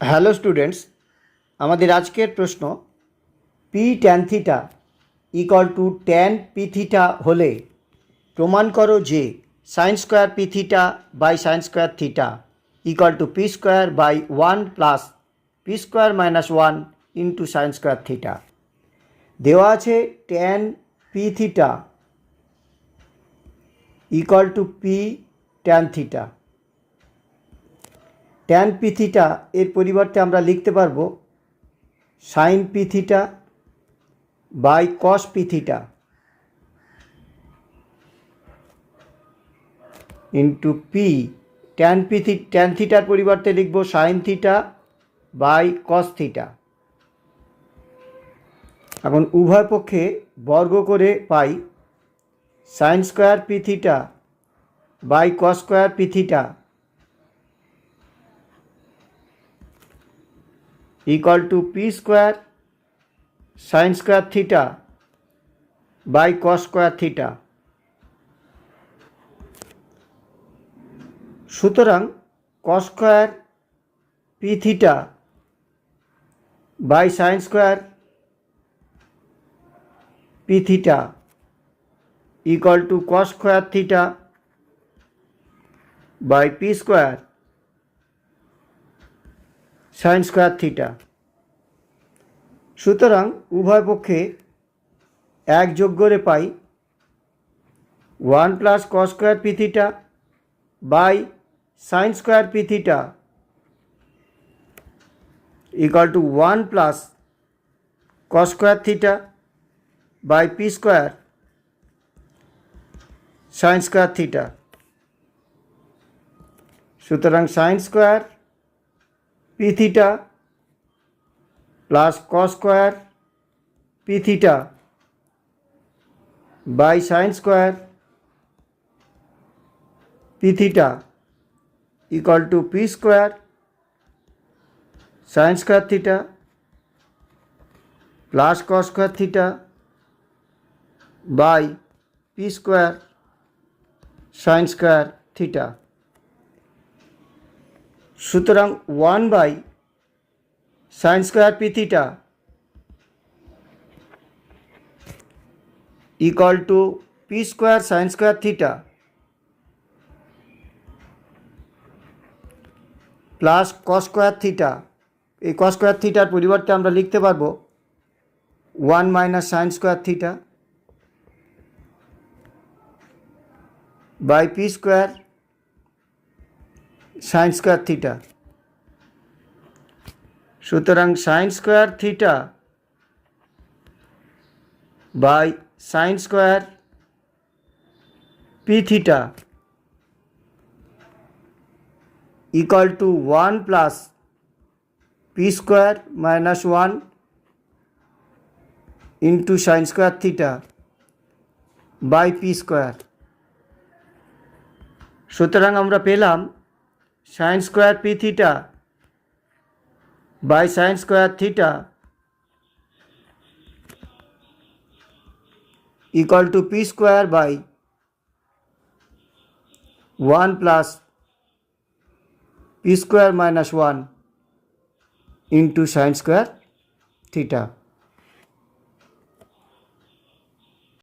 Hello students, আমাদের আজকের প্রশ্ন p tan theta equal to tan p theta হলে প্রমাণ করো যে sine square p theta by sine square theta equal to p square by one plus p square minus one into sine square theta দেওয়া আছে tan p theta equal to p tan theta tan p theta এর পরিবর্তে আমরা লিখতে পারব sine p theta by cos p theta into p tan p theta tan থিটার পরিবর্তে লিখব sine theta by cos theta এখন উভয় পক্ষে বর্গ করে পাই sine square p theta by cos square p equal to p square sin square theta by cos square theta সুতরাং cos square p theta by sin square p theta equal to cos square theta by p square sine square theta সুতরাং উভয় পক্ষে এক যোগ করে পাই one plus cos square p theta by sine square p theta equal to one plus cos square theta by p square sine square theta সুতরাং sine square p theta plus cos square p by sine square p theta to p square sine square theta plus cos square theta by p square sine square theta সুতরাং one by sine square p theta equal to p square sine square theta plus cos square theta এই cos square থিটার পরিবর্তে আমরা লিখতে পারব one minus sine square theta by p square sine square theta সুতরাং sine square theta by sine square p theta equal to one plus p square minus one into sine square theta by p square সুতরাং আমরা পেলাম sine square p theta by sine square theta equal to p square by one plus p square minus one into sine square theta.